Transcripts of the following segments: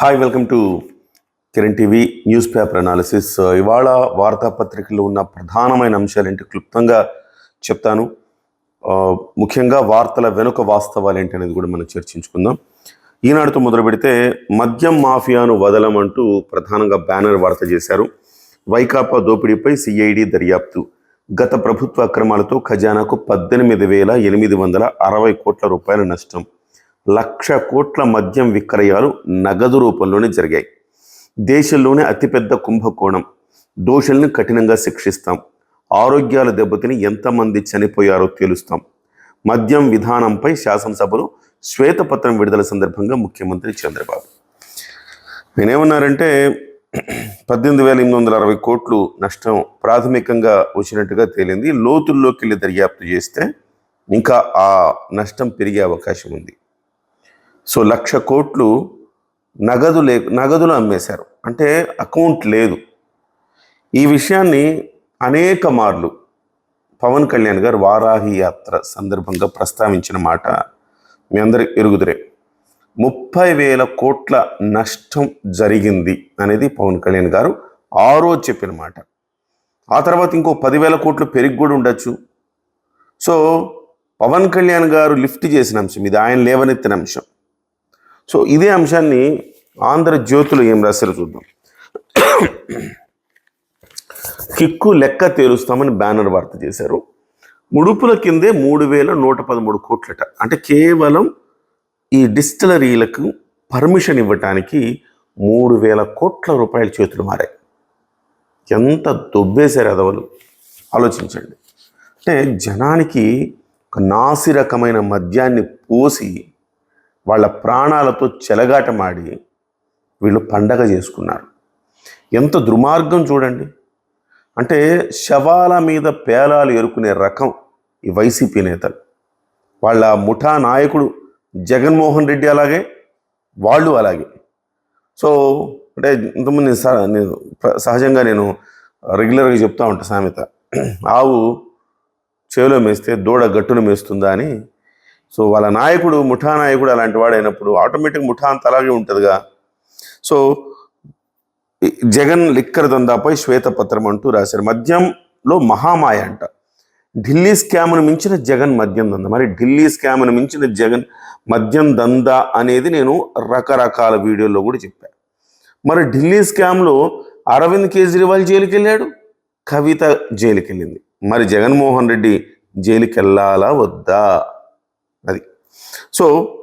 Hi welcome to Kiran TV newspaper analysis ఇవాళ వార్తాపత్రికలో ఉన్న ప్రధానమైన అంశాలేంటి క్లుప్తంగా చెప్తాను. ముఖ్యంగా వార్తల వెనుక వాస్తవాలు ఏంటి అనేది కూడా మనం చర్చించుకుందాం. ఈనాడుతో మొదలు పెడితే మద్యం మాఫియాను వదలమంటూ ప్రధానంగా బ్యానర్ వార్త చేశారు. వైకాపా దోపిడీపై సిఐడి దర్యాప్తు. గత ప్రభుత్వ అక్రమాలతో ఖజానాకు పద్దెనిమిది వేల ఎనిమిది వందల అరవై కోట్ల రూపాయల నష్టం. లక్ష కోట్ల మద్యం విక్రయాలు నగదు రూపంలోనే జరిగాయి. దేశంలోనే అతిపెద్ద కుంభకోణం. దోషుల్ని కఠినంగా శిక్షిస్తాం. ఆరోగ్యాలు దెబ్బతిని ఎంతమంది చనిపోయారో తేలుస్తాం. మద్యం విధానంపై శాసనసభలో శ్వేతపత్రం విడుదల సందర్భంగా ముఖ్యమంత్రి చంద్రబాబు. నేనేమన్నారంటే ఏమన్నారంటే పద్దెనిమిది వేల ఎనిమిది వందల అరవై కోట్లు నష్టం ప్రాథమికంగా వచ్చినట్టుగా తేలింది. లోతుల్లోకి వెళ్ళి దర్యాప్తు చేస్తే ఇంకా ఆ నష్టం పెరిగే అవకాశం ఉంది. సో లక్ష కోట్లు నగదు లే నగదులు అమ్మేశారు. అంటే అకౌంట్ లేదు. ఈ విషయాన్ని అనేక మార్లు పవన్ కళ్యాణ్ గారు వారాహి యాత్ర సందర్భంగా ప్రస్తావించిన మాట మీ అందరి ఎరుగుదురే. ముప్పై వేల కోట్ల నష్టం జరిగింది అనేది పవన్ కళ్యాణ్ గారు ఆ రోజు చెప్పిన మాట. ఆ తర్వాత ఇంకో పదివేల కోట్లు పెరిగి కూడా ఉండొచ్చు. సో పవన్ కళ్యాణ్ గారు లిఫ్ట్ చేసిన అంశం ఇది ఆయన లేవనెత్తిన అంశం. సో ఇదే అంశాన్ని ఆంధ్రజ్యోతిలో ఏం రాశారో చూద్దాం. కిక్కు లెక్క తేలుస్తామని బ్యానర్ వార్త చేశారు. ముడుపుల కిందే మూడు వేల నూట పదమూడు కోట్లట. అంటే కేవలం ఈ డిస్టిలరీలకు పర్మిషన్ ఇవ్వటానికి మూడు వేల కోట్ల రూపాయల చేతులు మారాయి. ఎంత దొబ్బేశారు అదవలు? ఆలోచించండి. అంటే జనానికి ఒక నాసి రకమైన మద్యాన్ని పోసి వాళ్ళ ప్రాణాలతో చెలగాటమాడి వీళ్ళు పండగ చేసుకున్నారు. ఎంత దుర్మార్గం చూడండి. అంటే శవాల మీద పేలాలు ఎరుకునే రకం ఈ వైసీపీ నేతలు. వాళ్ళ ముఠా నాయకుడు జగన్మోహన్ రెడ్డి అలాగే వాళ్ళు అలాగే. సో అంటే ఇంతకుముందు నేను సహ- నేను సహజంగా నేను రెగ్యులర్గా చెప్తా ఉంటాను సామెత. ఆవు చేలో మేస్తే దూడ గట్టును మేస్తుందా అని సో వాళ్ళ నాయకుడు ముఠా నాయకుడు అలాంటి వాడు అయినప్పుడు ఆటోమేటిక్ ముఠా అంత అలాగే ఉంటుందిగా. సో జగన్ లిక్కర్ దందాపై శ్వేతపత్రం అంటూ రాశారు. మద్యంలో మహామాయ అంట. ఢిల్లీ స్కామ్ను మించిన జగన్ మద్యం దంద. మరి ఢిల్లీ స్కామ్ను మించిన జగన్ మద్యం దందా అనేది నేను రకరకాల వీడియోల్లో కూడా చెప్పాను మరి ఢిల్లీ స్కామ్లో అరవింద్ కేజ్రీవాల్ జైలుకి వెళ్ళాడు కవిత జైలుకి వెళ్ళింది మరి జగన్మోహన్ రెడ్డి జైలుకి వెళ్ళాలా వద్దా? అది. సో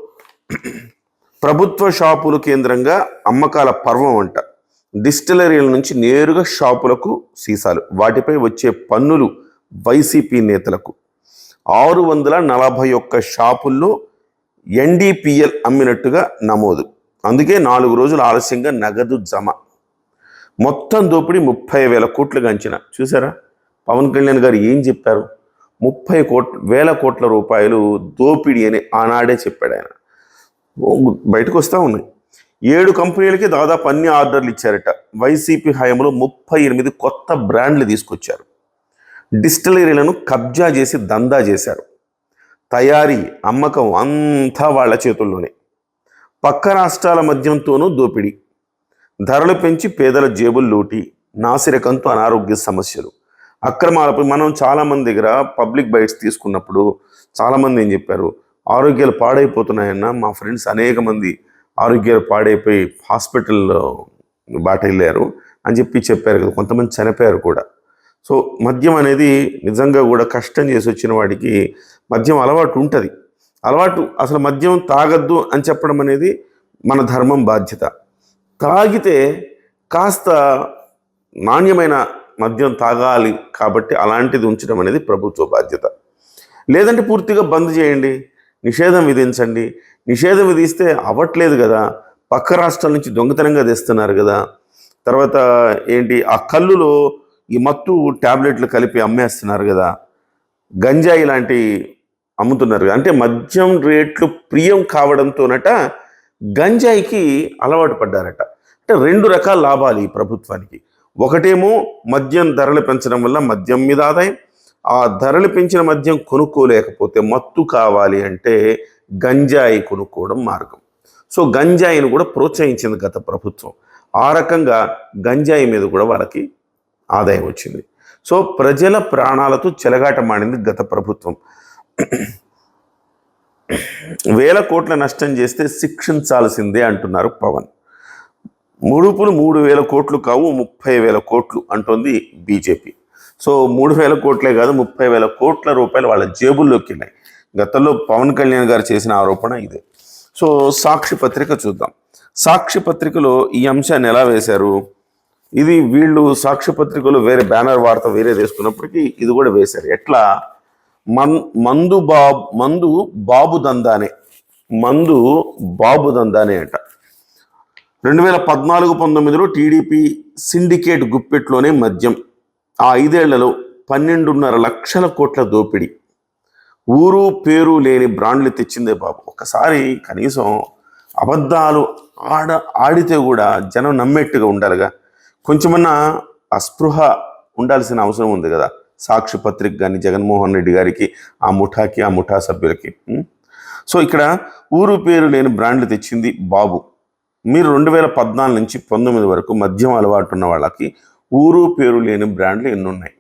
ప్రభుత్వ షాపులు కేంద్రంగా అమ్మకాల పర్వం అంట. డిస్టిలరీల నుంచి నేరుగా షాపులకు సీసాలు. వాటిపై వచ్చే పన్నులు వైసీపీ నేతలకు. ఆరు వందల నలభై ఒక్క షాపుల్లో ఎన్డీపీఎల్ అమ్మినట్టుగా నమోదు. అందుకే నాలుగు రోజులు ఆలస్యంగా నగదు జమ. మొత్తం దోపిడీ ముప్పై వేల కోట్లుగా అంచనా చూసారా? పవన్ కళ్యాణ్ గారు ఏం చెప్పారు? ముప్పై కోట్ వేల కోట్ల రూపాయలు దోపిడీ అని ఆనాడే చెప్పాడు ఆయన. బయటకు వస్తూ ఉన్నాయి. ఏడు కంపెనీలకి దాదాపు అన్ని ఆర్డర్లు ఇచ్చారట. వైసీపీ హయాంలో ముప్పై ఎనిమిది కొత్త బ్రాండ్లు తీసుకొచ్చారు. డిస్టిలరీలను కబ్జా చేసి దందా చేశారు. తయారీ అమ్మకం అంతా వాళ్ళ చేతుల్లోనే. పక్క రాష్ట్రాల మద్యంతోనూ దోపిడీ. ధరలు పెంచి పేదల జేబులు లూటి నాసిరకంతో అనారోగ్య సమస్యలు. అక్రమాలపై మనం చాలామంది దగ్గర పబ్లిక్ బైట్స్ తీసుకున్నప్పుడు చాలామంది ఏం చెప్పారు? ఆరోగ్యాలు పాడైపోతున్నాయన్న మా ఫ్రెండ్స్ అనేక మంది ఆరోగ్యాలు పాడైపోయి హాస్పిటల్లో బాట వెళ్ళారు అని చెప్పి చెప్పారు కదా కొంతమంది చనిపోయారు కూడా. సో మద్యం అనేది నిజంగా కూడా కష్టం చేసి వచ్చిన వాడికి మద్యం అలవాటు ఉంటుంది. అలవాటు అసలు మద్యం తాగద్దు అని చెప్పడం అనేది మన ధర్మం బాధ్యత. తాగితే కాస్త నాణ్యమైన మద్యం తాగాలి కాబట్టి అలాంటిది ఉంచడం అనేది ప్రభుత్వ బాధ్యత. లేదంటే పూర్తిగా బంద్ చేయండి నిషేధం విధించండి. నిషేధం విధిస్తే అవ్వట్లేదు కదా. పక్క రాష్ట్రాల నుంచి దొంగతనంగా తెస్తున్నారు కదా. తర్వాత ఏంటి ఆ కల్లులో ఈ మత్తు ట్యాబ్లెట్లు కలిపి అమ్మేస్తున్నారు కదా. గంజాయి లాంటి అమ్ముతున్నారు కదా. అంటే మద్యం రేట్లు ప్రియం కావడంతోనట గంజాయికి అలవాటు పడ్డారట. అంటే రెండు రకాల లాభాలు ఈ ప్రభుత్వానికి. ఒకటేమో మద్యం ధరలు పెంచడం వల్ల మద్యం మీద ఆదాయం. ఆ ధరలు పెంచిన మద్యం కొనుక్కోలేకపోతే మత్తు కావాలి అంటే గంజాయి కొనుక్కోవడం మార్గం. సో గంజాయిని కూడా ప్రోత్సహించింది గత ప్రభుత్వం. ఆ రకంగా గంజాయి మీద కూడా వాళ్ళకి ఆదాయం వచ్చింది. సో ప్రజల ప్రాణాలతో చెలగాటమాడింది గత ప్రభుత్వం. వేల కోట్ల నష్టం చేస్తే శిక్షించాల్సిందే అంటున్నారు పవన్. ముడుపులు మూడు వేల కోట్లు కావు ముప్పై వేల కోట్లు అంటోంది బీజేపీ. సో మూడు వేల కోట్లే కాదు ముప్పై వేల కోట్ల రూపాయలు వాళ్ళ జేబుల్లోకి వెళ్ళాయి గతంలో పవన్ కళ్యాణ్ గారు చేసిన ఆరోపణ ఇదే. సో సాక్షి పత్రిక చూద్దాం. సాక్షి పత్రికలో ఈ అంశాన్ని ఎలా వేశారు? ఇది వీళ్ళు సాక్షి పత్రికలో వేరే బ్యానర్ వార్త వేరే వేసుకున్నప్పటికీ ఇది కూడా వేశారు. ఎట్లా? మన్ మందు బాబు మందు బాబు దందానే మందు బాబు దందానే అంట. రెండు వేల పద్నాలుగు పంతొమ్మిదిలో టీడీపీ సిండికేట్ గుప్పెట్లోనే మద్యం. ఆ ఐదేళ్ళలో పన్నెండున్నర లక్షల కోట్ల దోపిడీ. ఊరు పేరు లేని బ్రాండ్లు తెచ్చిందే బాబు. ఒకసారి కనీసం అబద్ధాలు ఆడ ఆడితే కూడా జనం నమ్మేట్టుగా ఉండాలిగా. కొంచెమన్నా అస్పృహ ఉండాల్సిన అవసరం ఉంది కదా. సాక్షి పత్రిక కానీ జగన్మోహన్ రెడ్డి గారికి ఆ ముఠాకి ఆ ముఠా సభ్యులకి. సో ఇక్కడ ఊరు పేరు లేని బ్రాండ్లు తెచ్చింది బాబు. మీరు రెండు వేల పద్నాలుగు నుంచి పంతొమ్మిది వరకు మద్యం అలవాటు ఉన్న వాళ్ళకి ఊరు పేరు లేని బ్రాండ్లు ఎన్నున్నాయి.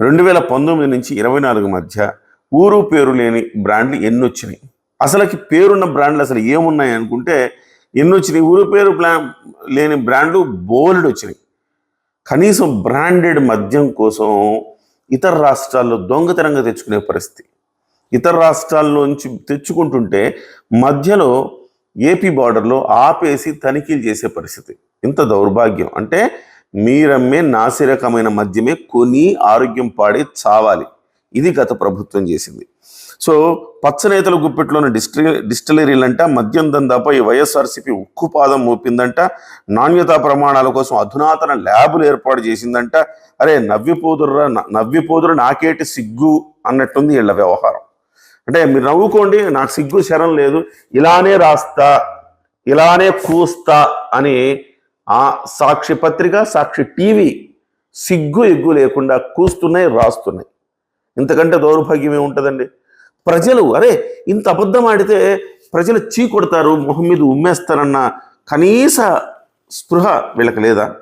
రెండు వేల పంతొమ్మిది నుంచి ఇరవై నాలుగు మధ్య ఊరు పేరు లేని బ్రాండ్లు ఎన్ని వచ్చినాయి అసలుకి పేరున్న బ్రాండ్లు అసలు ఏమున్నాయి అనుకుంటే ఎన్ని వచ్చినాయి ఊరు పేరు లేని బ్రాండ్లు బోల్డ్ వచ్చినాయి. కనీసం బ్రాండెడ్ మద్యం కోసం ఇతర రాష్ట్రాల్లో దొంగతనంగా తెచ్చుకునే పరిస్థితి. ఇతర రాష్ట్రాల్లోంచి తెచ్చుకుంటుంటే మధ్యలో ఏపీ బార్డర్లో ఆపేసి తనిఖీలు చేసే పరిస్థితి. ఇంత దౌర్భాగ్యం. అంటే మీరమ్మే నాసిరకమైన మద్యమే కొని ఆరోగ్యం పాడి చావాలి. ఇది గత ప్రభుత్వం చేసింది. సో పచ్చనేతల గుప్పెట్లోని డిస్టిల్ డిస్టిలరీలంట మద్యం దందాపై వైఎస్ఆర్సీపీ ఉక్కుపాదం మోపిందంట. నాణ్యతా ప్రమాణాల కోసం అధునాతన ల్యాబులు ఏర్పాటు చేసిందంట. అరే నవ్విపోదుర్రా నవ్విపోదురు నాకేటి సిగ్గు అన్నట్టుంది వీళ్ళ వ్యవహారం. అంటే మీరు నవ్వుకోండి నాకు సిగ్గు శరం లేదు. ఇలానే రాస్తా ఇలానే కూస్తా అని ఆ సాక్షి పత్రిక సాక్షి టీవీ సిగ్గు ఎగ్గు లేకుండా కూస్తున్నాయి రాస్తున్నాయి. ఇంతకంటే దౌర్భాగ్యం ఏముంటుందండి? ప్రజలు అరే ఇంత అబద్ధం ఆడితే ప్రజలు చీ కొడతారు మొహం మీద ఉమ్మేస్తారన్న కనీస స్పృహ వీళ్ళకి లేదా?